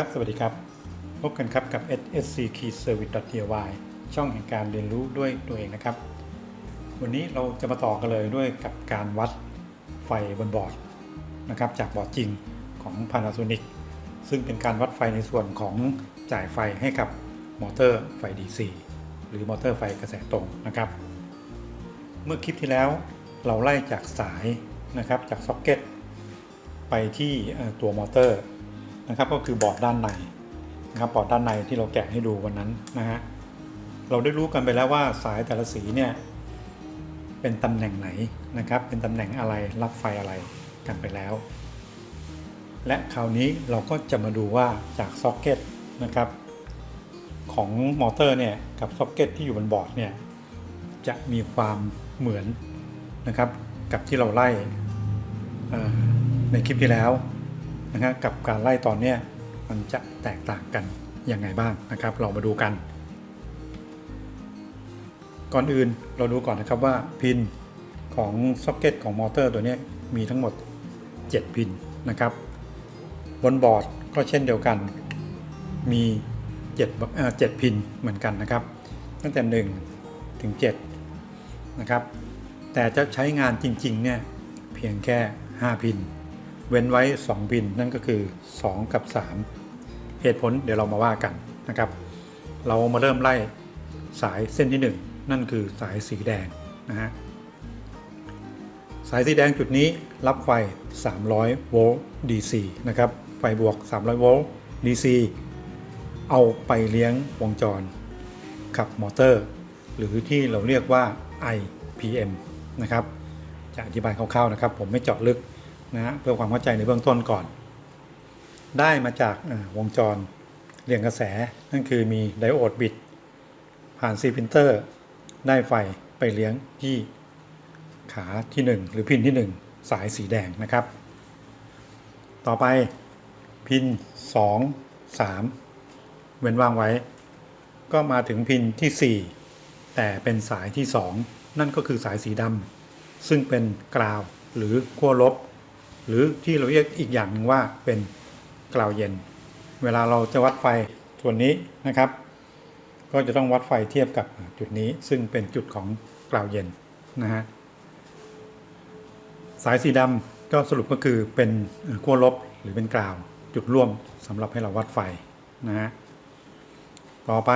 ครับ สวัสดีครับ พบกันครับกับ SSC Key Service DIY ช่องแห่งการเรียนรู้ด้วยตัวเองนะครับ วันนี้เราจะมาต่อกันเลยด้วยกับการวัดไฟบนบอร์ดนะครับ จากบอร์ดจริงของ Panasonic ซึ่งเป็นการวัดไฟในส่วนของจ่ายไฟให้กับมอเตอร์ไฟ DC หรือมอเตอร์ไฟกระแสตรงนะครับ เมื่อคลิปที่แล้วเราไล่จากสายนะครับจากซ็อกเก็ตไปที่ตัวมอเตอร์ นะครับก็คือบอร์ดด้านในนะครับบอร์ดด้านในที่เราแกะให้ดูวันนั้นนะฮะเราได้รู้กันไปแล้วว่าสายแต่ละสีเนี่ยเป็นตำแหน่งไหนนะครับ เป็นตำแหน่งอะไรรับไฟอะไรกันไปแล้ว และคราวนี้เราก็จะมาดูว่าจากซ็อกเก็ตนะครับของมอเตอร์เนี่ยกับซ็อกเก็ตที่อยู่บนบอร์ดเนี่ยจะมีความเหมือนนะครับกับที่เราไล่ในคลิปที่แล้ว นะครับกับการไล่ตอนเนี้ยมันจะแตกต่างกันยังไงบ้างนะครับ เรามาดูกัน ก่อนอื่นเราดูก่อนนะครับว่าพินของซ็อกเก็ตของมอเตอร์ตัวนี้มีทั้งหมด 7 พินนะครับ บนบอร์ดก็เช่นเดียวกัน มี7เอ่อ7พินเหมือนกันนะครับ ตั้งแต่ 1 ถึง 7 นะครับ แต่จะใช้งานจริงๆเนี่ยเพียงแค่ 5 พิน เว้นไว้2พินนั่นก็คือ 2 กับ 3 เหตุผลเดี๋ยวเรามาว่ากันนะครับ เรามาเริ่มไล่สายเส้นที่ 1 นั่นคือสายสีแดงนะฮะสายสีแดงจุดนี้รับไฟ 300 โวลต์ DC นะครับ ไฟบวก 300 โวลต์ DC เอาไปเลี้ยงวงจรขับมอเตอร์ หรือที่เราเรียกว่า IPM นะครับ จะอธิบายคร่าวๆนะครับ ผมไม่เจาะลึก นะฮะเพื่อความเข้าใจในเบื้องต้นก่อน ได้มาจากวงจรเรียงกระแสนั่นคือมีไดโอดบิดผ่านซีพินเตอร์ได้ไฟไปเลี้ยงที่ขาที่ 1 หรือพินที่ 1 สายสีแดงนะครับ ต่อไปพิน 2 3 เว้นว่างไว้ ก็มาถึงพินที่ 4 แต่เป็นสายที่ 2 นั่นก็คือสายสีดำซึ่งเป็นกราวหรือขั้วลบ หรือที่เราเรียกอีกอย่างหนึ่งว่าเป็นกราวเย็น เวลาเราจะวัดไฟส่วนนี้นะครับ ก็จะต้องวัดไฟเทียบกับจุดนี้ซึ่งเป็นจุดของกราวเย็นนะฮะสายสีดำก็สรุปก็คือเป็นขั้วลบหรือเป็นกราวจุดร่วมสำหรับให้เราวัดไฟนะฮะต่อไป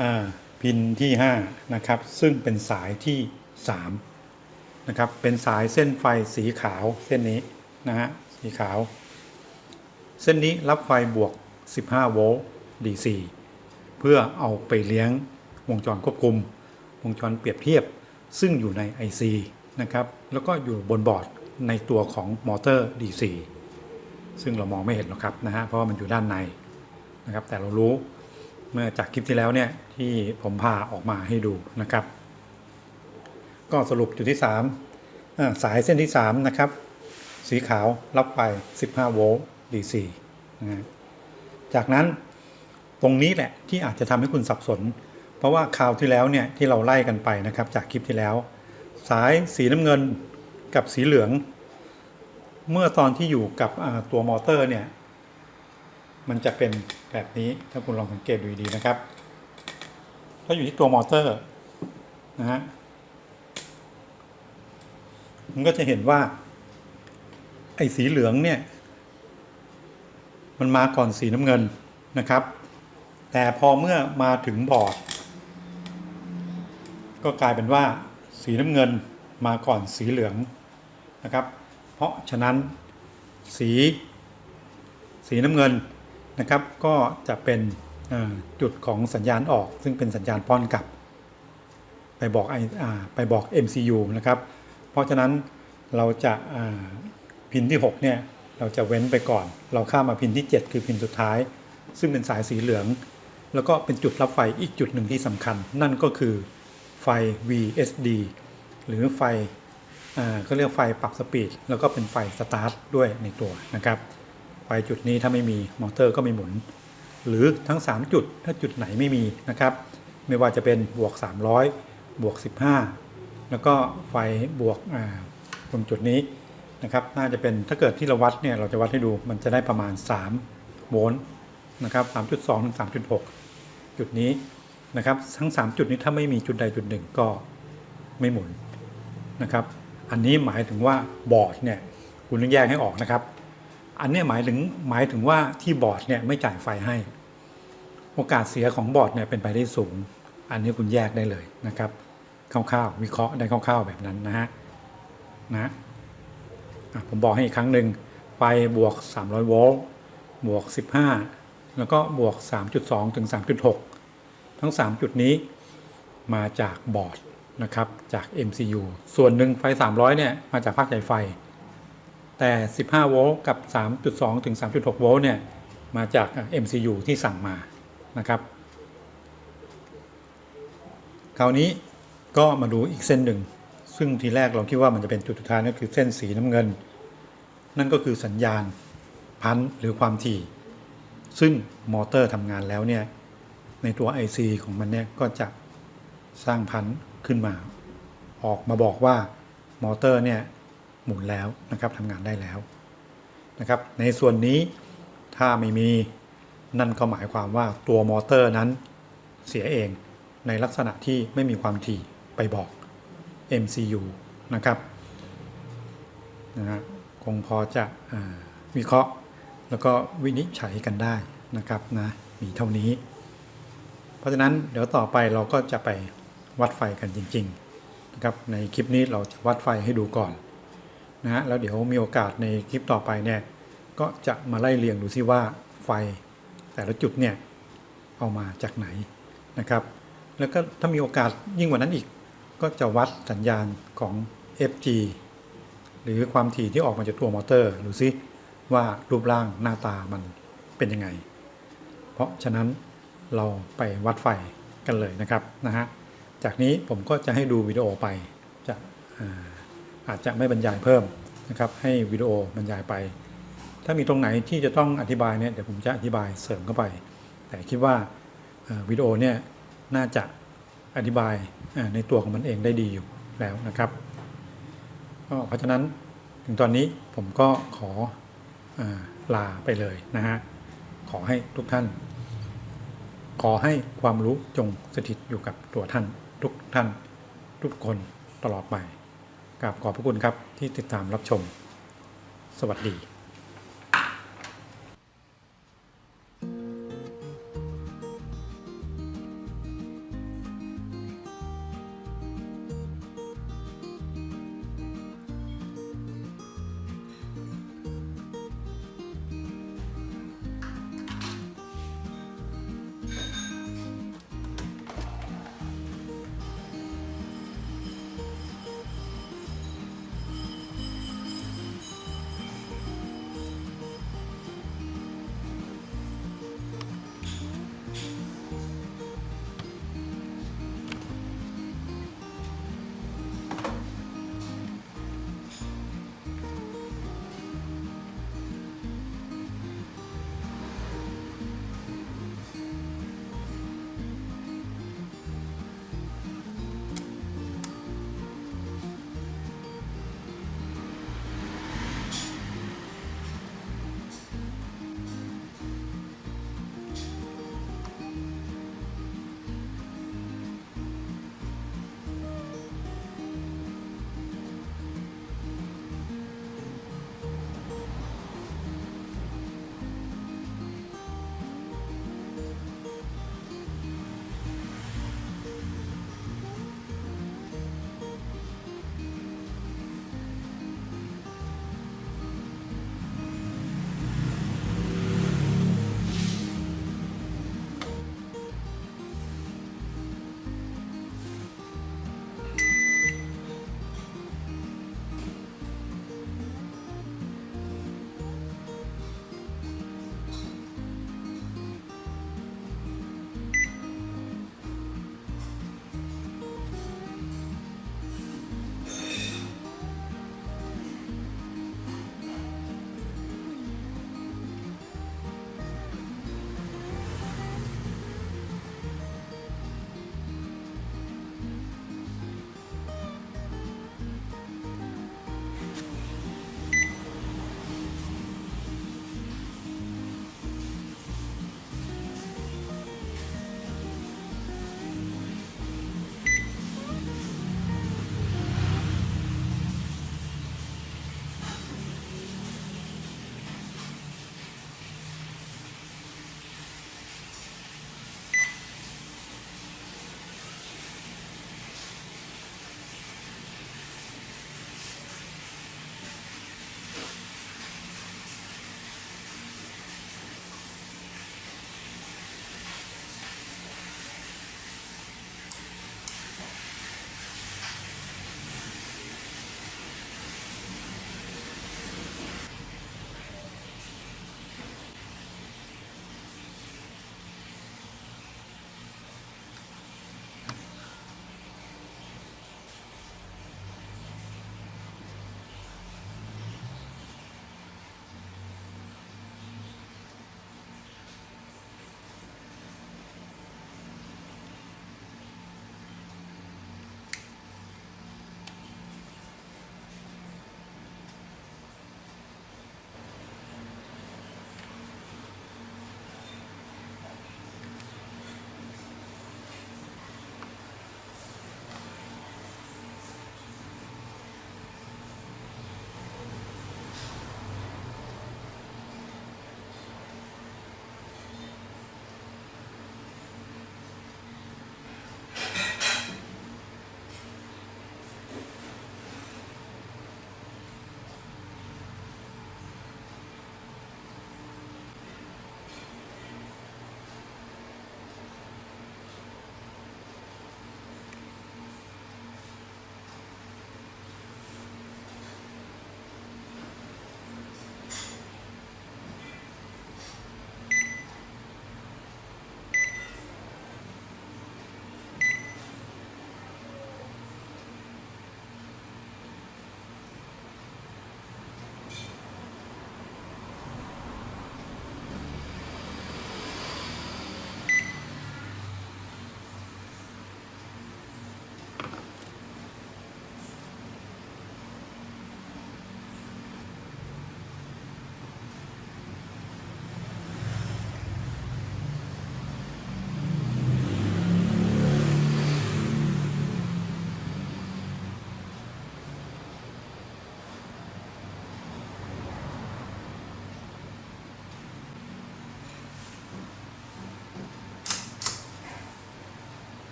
อาพินที่ 5 นะครับ ซึ่งเป็นสายที่ 3 นะครับ เป็นสายเส้นไฟสีขาวเส้นนี้ นะฮะสีขาว เส้นนี้รับไฟบวก 15 โวลต์ DC เพื่อเอาไปเลี้ยงวงจรควบคุม วงจรเปรียบเทียบ ซึ่งอยู่ใน IC นะครับ แล้วก็อยู่บนบอร์ดในตัวของมอเตอร์ DC ซึ่งเรามองไม่เห็นหรอกครับนะฮะเพราะว่ามันอยู่ด้านในนะครับ แต่เรารู้เมื่อจากคลิปที่แล้วเนี่ยที่ผมพาออกมาให้ดูนะครับ ก็สรุปจุดที่3สายเส้นที่ 3 นะครับ สีขาวรับไป 15 โวลต์ DC นะฮะจากนั้นตรงนี้แหละที่อาจจะทำให้คุณสับสน เพราะว่าคราวที่แล้วเนี่ยที่เราไล่กันไปนะครับ จากคลิปที่แล้ว สายสีน้ำเงินกับสีเหลือง เมื่อตอนที่อยู่กับตัวมอเตอร์เนี่ย มันจะเป็นแบบนี้ถ้าคุณลองสังเกตดูดีนะครับถ้าอยู่ที่ตัวมอเตอร์นะฮะมันก็จะเห็นว่า ไอ้สีเหลืองเนี่ย มันมาก่อนสีน้ำเงินนะครับ แต่พอเมื่อมาถึงบอร์ด ก็กลายเป็นว่าสีน้ำเงินมาก่อนสีเหลืองนะครับ เพราะฉะนั้นสีสีน้ำเงินนะครับก็จะเป็นจุดของสัญญาณออก ซึ่งเป็นสัญญาณป้อนกลับ ไปบอกไอไปบอก MCU นะครับ เพราะฉะนั้นเราจะ พินที่ 6 เนี่ย เราจะเว้นไปก่อน เราข้ามมาพินที่ 7 คือพินสุดท้าย ซึ่งเป็นสายสีเหลือง แล้วก็เป็นจุดรับไฟอีกจุดหนึ่งที่สำคัญ นั่นก็คือไฟ VSD หรือไฟเขาเรียกไฟปรับสปีด แล้วก็เป็นไฟสตาร์ทด้วยในตัวนะครับ ไฟจุดนี้ถ้าไม่มีมอเตอร์ก็ไม่หมุน หรือทั้ง 3 จุดถ้าจุดไหนไม่มีนะครับ ไม่ว่าจะเป็นบวก 300 บวก 15 แล้วก็ไฟบวกตรงจุดนี้ นะครับน่าจะเป็นถ้าเกิดที่เราวัดเนี่ยเราจะวัดให้ดูมันจะได้ประมาณ 3 โวลต์นะครับ 3.2 ถึง 3.6 จุดนี้นะครับ ทั้ง 3 จุดนี้ถ้าไม่มีจุดใดจุดหนึ่งก็ไม่หมุนนะครับ อันนี้หมายถึงว่าบอร์ดเนี่ยคุณต้องแยกให้ออกนะครับ อันนี้หมายถึงหมายถึงว่าที่บอร์ดเนี่ยไม่จ่ายไฟให้ โอกาสเสียของบอร์ดเนี่ยเป็นไปได้สูง อันนี้คุณแยกได้เลยนะครับคร่าวๆวิเคราะห์ได้คร่าวๆแบบนั้นนะฮะนะ ผมบอกให้อีกครั้งหนึ่งไฟบวก 300 โวลต์บวก 15 แล้วก็บวก 3.2 ถึง 3.6 ทั้ง 3 จุดนี้มาจากบอร์ดนะครับ จาก MCU ส่วนหนึ่งไฟ 300 เนี่ย มาจากภาคใหญ่ไฟ แต่ 15 โวลต์กับ 3.2 ถึง 3.6 โวลต์เนี่ย มาจาก MCU ที่สั่งมานะครับ คราวนี้ก็มาดูอีกเส้นหนึ่ง ซึ่งทีแรกเราคิดว่ามันจะเป็นจุดสุดท้ายนั่นคือเส้นสีน้ำเงิน นั่นก็คือสัญญาณพันหรือความถี่ ซึ่งมอเตอร์ทำงานแล้วเนี่ยในตัว IC ของมันเนี่ยก็จะสร้างพันขึ้นมา ออกมาบอกว่ามอเตอร์เนี่ยหมุนแล้วนะครับทำงานได้แล้วนะครับ ในส่วนนี้ถ้าไม่มีนั่นก็หมายความว่าตัวมอเตอร์นั้นเสียเองในลักษณะที่ไม่มีความถี่ไปบอก MCU นะครับนะฮะคงพอจะอวิเคราะห์แล้วก็วินิจฉัยกันได้นะครับนะมีเท่านี้ เพราะฉะนั้นเดี๋ยวต่อไปเราก็จะไปวัดไฟกันจริงๆนะครับในคลิปนี้เราจะวัดไฟให้ดูก่อนนะฮะแล้วเดี๋ยวมีโอกาสในคลิปต่อไปเนี่ยก็จะมาไล่เรียงดูซิว่าไฟแต่ละจุดเนี่ยเอามาจากไหนนะครับ แล้วก็ถ้ามีโอกาสยิ่งกว่านั้นอีก ก็จะวัดสัญญาณของ FG หรือความถี่ที่ออกมาจากตัวมอเตอร์ดูซิว่ารูปร่างหน้าตามันเป็นยังไง เพราะฉะนั้นเราไปวัดไฟกันเลยนะครับนะฮะจากนี้ผมก็จะให้ดูวิดีโอไปจะอาอาจจะไม่บรรยายเพิ่มนะครับ ให้วิดีโอบรรยายไป ถ้ามีตรงไหนที่จะต้องอธิบายเนี่ยเดี๋ยวผมจะอธิบายเสริมเข้าไป แต่คิดว่าวิดีโอเนี่ยน่าจะอธิบาย ในตัวของมันเองได้ดีอยู่แล้วนะครับก็เพราะฉะนั้นถึงตอนนี้ผมก็ขออลาไปเลยนะฮะขอให้ทุกท่าน ขอให้ความรู้จงสถิตอยู่กับตัวท่านทุกท่านทุกคนตลอดไปกราบขอบพระคุณครับที่ติดตามรับชม สวัสดี